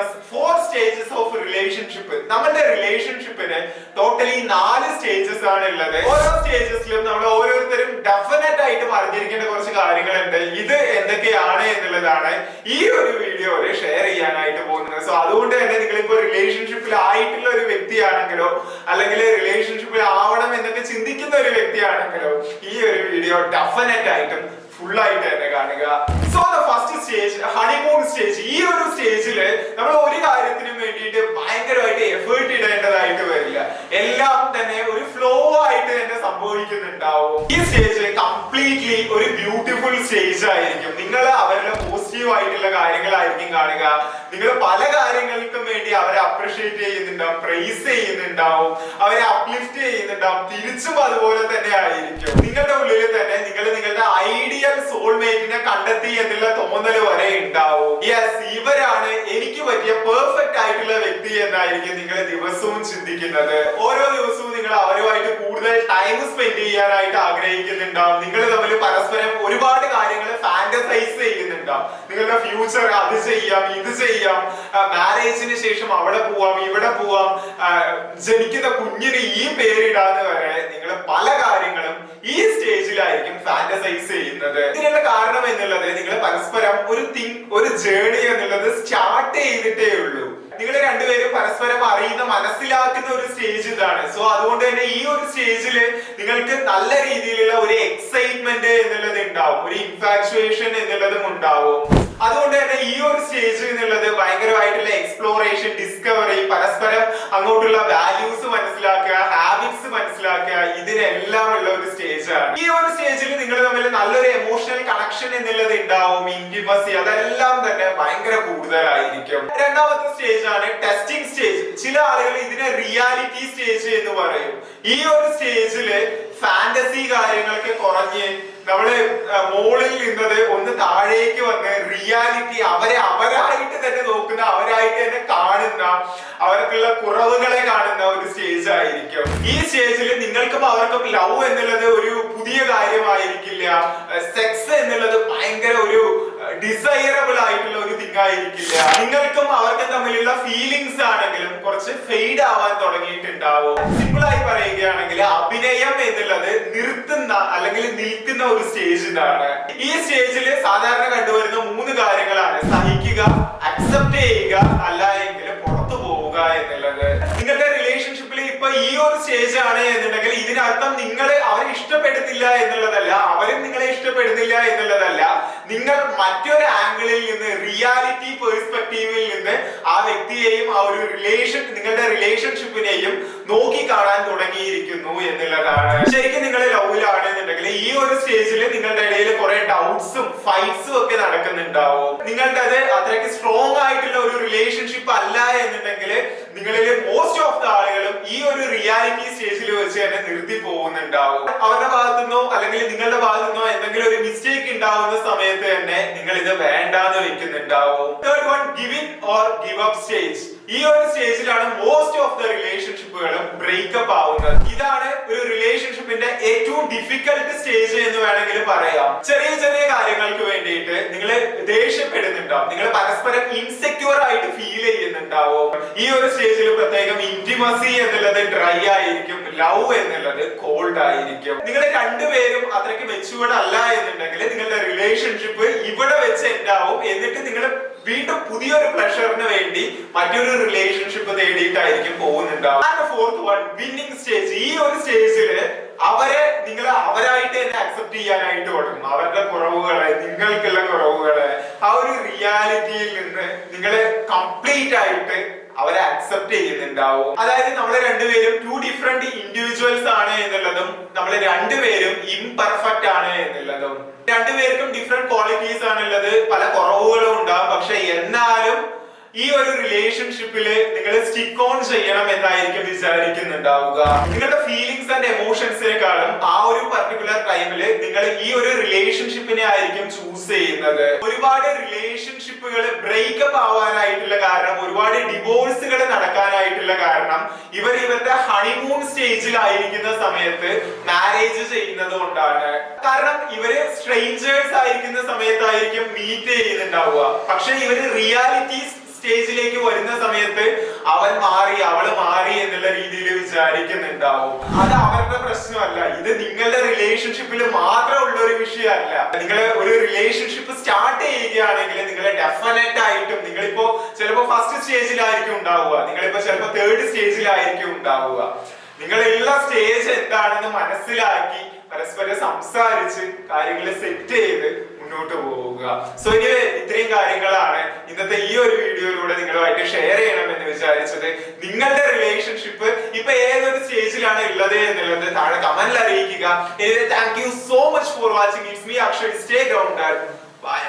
as four stages of relationship. നമ്മുടെ റിലേഷൻഷിപ്പിന് totally നാല് stages ആണ് ഉള്ളത്. ഓരോ സ്റ്റേജസിലും നമ്മൾ ഓരോരുത്തരും ഡെഫിനറ്റ് ആയിട്ട് അറിഞ്ഞിരിക്കേണ്ട കുറച്ച് കാര്യങ്ങളുണ്ട്. ഇത് എന്തൊക്കെയാണ് എന്നുള്ളതാണ് ഈ ഒരു വീഡിയോയിൽ ഷെയർ ചെയ്യാനായിട്ട് പോകുന്നത്. സോ അതുകൊണ്ട് തന്നെ നിങ്ങൾ ഇപ്പോൾ റിലേഷൻഷിപ്പിൽ ആയിട്ടുള്ള ഒരു വ്യക്തിയാണെങ്കിലോ അല്ലെങ്കിൽ റിലേഷൻഷിപ്പിൽ ആവണം എന്നൊക്കെ ചിന്തിക്കുന്ന ഒരു വ്യക്തിയാണെങ്കിലോ ഈ ഒരു വീഡിയോ ഡെഫിനറ്റ് ആയിട്ടും ഫുൾ ആയിട്ട് തന്നെ കാണുക. So the first stage honeymoon stage ഈ ഒരു സ്റ്റേജിൽ നമ്മൾ ഒരു കാര്യത്തിനും വേണ്ടിയിട്ട് ഭയങ്കരമായിട്ട് എഫേർട്ട് ഇടേണ്ടതായിട്ട് വരില്ല. എല്ലാം തന്നെ ഒരു ഫ്ലോ ആയിട്ട് തന്നെ സംഭവിക്കുന്നുണ്ടാവും. ഈ സ്റ്റേജ് കംപ്ലീറ്റ്ലി ഒരു ബ്യൂട്ടിഫുൾ സ്റ്റേജ് ആയിരിക്കും. നിങ്ങൾ അവരുടെ പോസിറ്റീവ് ആയിട്ടുള്ള കാര്യങ്ങളായിരിക്കും കാണുക. നിങ്ങൾ പല കാര്യങ്ങൾക്കും വേണ്ടി അവരെ അപ്രിഷിയേറ്റ് ചെയ്യുന്നുണ്ടാവും പ്രൈസ് ചെയ്യുന്നുണ്ടാവും അവരെ അപ്ലിഫ്റ്റ് ചെയ്യുന്നുണ്ടാവും തിരിച്ചും അതുപോലെ തന്നെ ആയിരിക്കും. ആയിട്ടുള്ള വ്യക്തി എന്നായിരിക്കും നിങ്ങൾ ദിവസവും ചിന്തിക്കുന്നത്. ഓരോ ദിവസവും നിങ്ങൾ അവരുമായിട്ട് കൂടുതൽ ടൈം സ്പെൻഡ് ചെയ്യാനായിട്ട് ആഗ്രഹിക്കുന്നുണ്ടാവും. നിങ്ങൾ തമ്മിൽ പരസ്പരം ഒരുപാട് കാര്യങ്ങൾ ഫാന്റസൈസ് ചെയ്യുന്നുണ്ടാവും. നിങ്ങളുടെ ഫ്യൂച്ചർ അത് ചെയ്യാം ഇത് ചെയ്യാം. മാരേജിന് ശേഷം അവിടെ പോവാം ഇവിടെ പോവാം. ജനിക്കുന്ന കുഞ്ഞിന് ഈ പേരിടാന്ന് വരെ നിങ്ങൾ പല കാര്യങ്ങളും ഈ സ്റ്റേജിലായിരിക്കും ഫാന്റസൈസ് ചെയ്യുന്നത്. ഇതിനുള്ള കാരണം എന്നുള്ളത് നിങ്ങൾ പരസ്പരം ഒരു തിങ് ഒരു ജേണി എന്നുള്ളത് സ്റ്റാർട്ട് ചെയ്തിട്ടേ ഉള്ളൂ. നിങ്ങൾ രണ്ടുപേരും പരസ്പരം അറിയുന്ന മനസ്സിലാക്കുന്ന ഒരു സ്റ്റേജ് ഇതാണ്. സോ അതുകൊണ്ട് തന്നെ ഈ ഒരു സ്റ്റേജിൽ നിങ്ങൾക്ക് നല്ല രീതിയിലുള്ള ഒരു എക്സൈറ്റ്മെന്റ് എന്നുള്ളത് ഉണ്ടാവും. ഒരു ഇൻഫാക്ച്വേഷൻ എന്നുള്ളതും ഉണ്ടാവും. അതുകൊണ്ട് തന്നെ ഈ ഒരു സ്റ്റേജ് എന്നുള്ളത് ഭയങ്കരമായിട്ടുള്ള എക്സ്പ്ലോറേഷൻ ഡിസ്കവറി പരസ്പരം അങ്ങോട്ടുള്ള വാല്യൂസ് മനസ്സിലാക്കുക മനസ്സിലാക്കുക ഇതിനെല്ലാം ഉള്ള ഒരു സ്റ്റേജ് ആണ് ഈ ഒരു സ്റ്റേജിൽ നിങ്ങൾ തമ്മിൽ നല്ലൊരു എമോഷണൽ കണക്ഷൻ എന്നുള്ളത് ഉണ്ടാവും ഇന്റിമസി അതെല്ലാം തന്നെ ഭയങ്കര കൂടുതലായിരിക്കും. രണ്ടാമത്തെ സ്റ്റേജ് ആണ് ടെസ്റ്റിംഗ് സ്റ്റേജ് ചില ആളുകൾ ഇതിനെ റിയാലിറ്റി സ്റ്റേജ് എന്ന് പറയും. ഈ ഒരു സ്റ്റേജിൽ ഫാന്റസി കാര്യങ്ങളൊക്കെ കുറഞ്ഞ് നമ്മൾ മോളിൽ നിന്നത് ഒന്ന് താഴേക്ക് വന്ന് റിയാലിറ്റി അവരെ അവരായിട്ട് തന്നെ നോക്കുന്ന അവരായിട്ട് തന്നെ കാണുന്ന അവർക്കുള്ള കുറവുകളെ കാണുന്ന ആയിരിക്കും. ഈ സ്റ്റേജിൽ നിങ്ങൾക്കും അവർക്കും ലവ് എന്നുള്ളത് ഒരു പുതിയ കാര്യമായിരിക്കില്ല. സെക്സ് എന്നുള്ളത് ഭയങ്കര ഒരു ഡിസൈറബിൾ ആയിട്ടുള്ള ഒരു തിങ് ആയിരിക്കില്ല. നിങ്ങൾക്കും അവർക്കും തമ്മിലുള്ള ഫീലിങ്സ് ആണെങ്കിലും കുറച്ച് ഫെയ്ഡ് ആവാൻ തുടങ്ങിയിട്ടുണ്ടാവും. സിമ്പിൾ ആയി പറയുകയാണെങ്കിൽ അഭിനയം എന്നുള്ളത് നിർത്തുന്ന അല്ലെങ്കിൽ നിൽക്കുന്ന ഒരു സ്റ്റേജിലാണ് ഈ സ്റ്റേജിൽ സാധാരണ കണ്ടുവരുന്ന മൂന്ന് കാര്യങ്ങളാണ്. സഹിക്കുക അക്സെപ്റ്റ് ചെയ്യുക അല്ല ആണ് എന്നുണ്ടെങ്കിൽ ഇതിനർത്ഥം നിങ്ങളെ അവർ നിങ്ങളെ ഇഷ്ടപ്പെടുന്നില്ല എന്നുള്ളതല്ല. നിങ്ങൾ മറ്റൊരു ആംഗിളിൽ നിന്ന് റിയാലിറ്റി പെർസ്പെക്റ്റീവിൽ നിന്ന് ആ വ്യക്തിയെയും ആ ഒരു റിലേഷൻ നിങ്ങളുടെ റിലേഷൻഷിപ്പിനെയും നോക്കി കാണാൻ തുടങ്ങിയിരിക്കുന്നു എന്നുള്ളതാണ്. ശരിക്കും നിങ്ങൾ ലവിലാണ് എന്നുണ്ടെങ്കിൽ ഈ ഒരു സ്റ്റേജിൽ നിങ്ങളുടെ ഇടയിൽ കുറെ ഡൗട്ട്സും ഫൈറ്റ്സും ഒക്കെ നടക്കുന്നുണ്ടാവും. നിങ്ങളുടെ അത് അത്രയ്ക്ക് സ്ട്രോങ് ആയിട്ടുള്ള ഒരു റിലേഷൻഷിപ്പ് അല്ല എന്നുണ്ടെങ്കിൽ നിങ്ങളിൽ മോസ്റ്റ് ഓഫ് ദ ആളുകളും ഈ ഒരു റിയാലിറ്റി സ്റ്റേജിൽ വെച്ച് തന്നെ നിർത്തി പോകുന്നുണ്ടാവും. അവരുടെ ഭാഗത്തുനിന്നോ അല്ലെങ്കിൽ നിങ്ങളുടെ ഭാഗത്തുനിന്നോ എന്തെങ്കിലും ഒരു മിസ്റ്റേക്ക് ഉണ്ടാവുന്ന സമയത്ത് തന്നെ നിങ്ങൾ ഇത് വേണ്ടാന്ന് വെക്കുന്നുണ്ടാവും one or give up stage ഈ ഒരു സ്റ്റേജിലാണ് മോസ്റ്റ് ഓഫ് ദ റിലേഷൻഷിപ്പുകളും ബ്രേക്കപ്പ് ആവുന്നത്. ഇതാണ് ഒരു റിലേഷൻഷിപ്പിന്റെ ഏറ്റവും ഡിഫിക്കൽട്ട് സ്റ്റേജ് എന്ന് വേണമെങ്കിൽ പറയാം. ചെറിയ ചെറിയ കാര്യങ്ങൾക്ക് വേണ്ടിയിട്ട് നിങ്ങൾ ദേഷ്യപ്പെടുന്നുണ്ടാവും. നിങ്ങൾ പരസ്പരം ഫീൽ ചെയ്യുന്നുണ്ടാവും ഈ ഒരു സ്റ്റേജിൽ പ്രത്യേകം ഇന്റിമസി എന്നുള്ളത് ഡ്രൈ ആയിരിക്കും ലവ് എന്നുള്ളത് കോൾഡ് ആയിരിക്കും. നിങ്ങൾ രണ്ടുപേരും അത്രയ്ക്ക് മെച്ചുവേർഡ് അല്ല എന്നുണ്ടെങ്കിൽ നിങ്ങളുടെ റിലേഷൻഷിപ്പ് ഇവിടെ വെച്ച് ഉണ്ടാവും എന്നിട്ട് നിങ്ങൾ വീണ്ടും പുതിയൊരു പ്ലഷറിന് വേണ്ടി മറ്റൊരു റിലേഷൻഷിപ്പ് തേടിയിട്ടായിരിക്കും പോകുന്നുണ്ടാവും. ഫോർത്ത് വൺ വിന്നിങ് സ്റ്റേജ് ഈ ഒരു സ്റ്റേജിൽ അവരെ നിങ്ങൾ അവരായിട്ട് തന്നെ അക്സെപ്റ്റ് ചെയ്യാനായിട്ട് തുടങ്ങും. അവരുടെ കുറവുകളെ നിങ്ങൾക്കുള്ള കുറവുകളെ ആ ഒരു റിയാലിറ്റിയിൽ നിന്ന് നിങ്ങൾ കംപ്ലീറ്റ് ആയിട്ട് അവരെ അക്സെപ്റ്റ് ചെയ്യുന്നുണ്ടാവും. അതായത് നമ്മൾ രണ്ടുപേരും ടു ഡിഫറെന്റ് ഇൻഡിവിജ്വൽസ് ആണ് എന്നുള്ളതും നമ്മൾ രണ്ടുപേരും ഇംപെർഫെക്റ്റ് ആണ് എന്നുള്ളതും. രണ്ടുപേർക്കും ഡിഫറെന്റ് ക്വാളിറ്റീസ് ആണുള്ളത്. പല കുറവുകളും ഉണ്ടാവും. പക്ഷെ എന്നാലും ഈ ഒരു റിലേഷൻഷിപ്പിൽ നിങ്ങൾ സ്റ്റിക്ക് ഓൺ ചെയ്യണം എന്നായിരിക്കും വിചാരിക്കുന്നുണ്ടാവുക. നിങ്ങളുടെ ഫീലിംഗ്സ് ആൻഡ് എമോഷൻസിനെക്കാളും ആ ഒരു പർട്ടിക്കുലർ ടൈമിൽ നിങ്ങൾ ഈ ഒരു റിലേഷൻഷിപ്പിനെ ആയിരിക്കും ചൂസ് ചെയ്യുന്നത്. ഒരുപാട് റിലേഷൻഷിപ്പുകൾ ബ്രേക്കപ്പ് ആവാനായിട്ടുള്ള കാരണം ഒരുപാട് ഡിവോഴ്സുകൾ നടക്കാനായിട്ടുള്ള കാരണം ഇവർ ഇവരുടെ ഹണിമൂൺ സ്റ്റേജിലായിരിക്കുന്ന സമയത്ത് മാരേജ് ചെയ്യുന്നത് കൊണ്ടാണ്. കാരണം ഇവർ സ്ട്രേഞ്ചേഴ്സ് ആയിരിക്കുന്ന സമയത്തായിരിക്കും മീറ്റ് ചെയ്യുന്നുണ്ടാവുക. പക്ഷെ ഇവർ റിയാലിറ്റി സ്റ്റേജിലേക്ക് വരുന്ന സമയത്ത് അവൻ മാറി അവൾ മാറി എന്നുള്ള രീതിയിൽ വിചാരിക്കുന്നുണ്ടാവും. അത് അവരുടെ പ്രശ്നമല്ല. ഇത് നിങ്ങളുടെ റിലേഷൻഷിപ്പിൽ മാത്രം ഉള്ള ഒരു വിഷയമല്ല. നിങ്ങൾ ഒരു റിലേഷൻഷിപ്പ് സ്റ്റാർട്ട് ചെയ്യുകയാണെങ്കിൽ നിങ്ങൾ ഡെഫിനറ്റ് ആയിട്ടും നിങ്ങളിപ്പോ ചിലപ്പോ ഫസ്റ്റ് സ്റ്റേജിലായിരിക്കും ഉണ്ടാവുക. നിങ്ങളിപ്പോ ചിലപ്പോ തേർഡ് സ്റ്റേജിലായിരിക്കും ഉണ്ടാവുക. നിങ്ങളുള്ള സ്റ്റേജ് എന്താണെന്ന് മനസ്സിലാക്കി പരസ്പരം സംസാരിച്ച് കാര്യങ്ങൾ സെറ്റ് ചെയ്ത് മുന്നോട്ട് പോവുക സോ ഇനി ഇത്രയും കാര്യങ്ങളാണ് ഇന്നത്തെ ഈ ഒരു വീഡിയോയിലൂടെ നിങ്ങളുമായിട്ട് ഷെയർ ചെയ്യണം എന്ന് വിചാരിച്ചത്. നിങ്ങളുടെ റിലേഷൻഷിപ്പ് ഇപ്പൊ ഏതൊരു സ്റ്റേജിലാണ് ഉള്ളത് എന്നുള്ളത് താഴെ കമന്റിൽ അറിയിക്കുക. Thank you so much for watching it's me Akshay stay ground bye